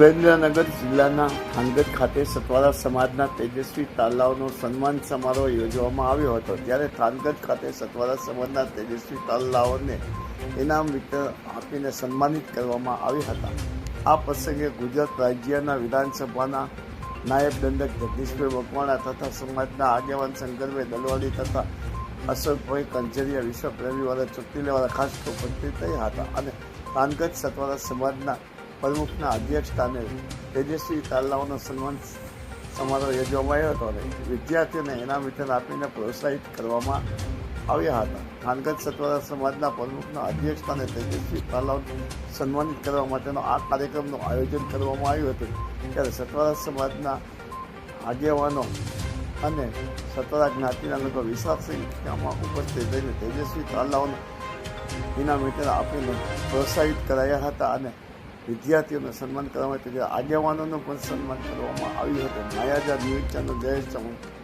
ભાવનગર જિલ્લાના થાનગઢ ખાતે સતવારા સમાજના તેજસ્વી તાલાઓનો સન્માન સમારોહ યોજવામાં આવ્યો હતો. ત્યારે થાનગઢ ખાતે સતવારા સમાજના તેજસ્વી તાલાઓને ઇનામ વિતરણ આપીને સન્માનિત કરવામાં આવ્યા હતા. આ પ્રસંગે ગુજરાત રાજ્યના વિધાનસભાના નાયબ દંડક જગદીશભાઈ મકવાણા તથા સમાજના આગેવાન શંકરભાઈ દલવાડી તથા અશોકભાઈ કંજરિયા વિશ્વ રવિવારે ચૂંટણી લેવાના ખાસ ઉપસ્થિત થયા હતા અને થાનગઢ સતવારા સમાજના પ્રમુખના અધ્યક્ષ તેજસ્વી તાલાઓનો સન્માન સમારોહ યોજવામાં આવ્યો હતો અને વિદ્યાર્થીઓને ઇનામ વિતરણ આપીને પ્રોત્સાહિત કરવામાં આવ્યા હતા. થાનગઢ સતવારા સમાજના પ્રમુખના અધ્યક્ષ તેજસ્વી તાલાઓને સન્માનિત કરવા માટેનો આ કાર્યક્રમનું આયોજન કરવામાં આવ્યું હતું. ત્યારે સતવારા સમાજના આગેવાનો અને સતવારા જ્ઞાતિના લોકો વિશાળ સંખ્યામાં ઉપસ્થિત રહીને તેજસ્વી તાલાઓને ઇનામ વિતરણ આપીને પ્રોત્સાહિત કરાયા હતા અને વિદ્યાર્થીઓને સન્માન કરવામાં આવ્યું હતું આગેવાનોનું પણ સન્માન કરવામાં આવ્યું હતું. માયાજા ન્યૂઝ ચેનલ જયેશ ચૌહાણ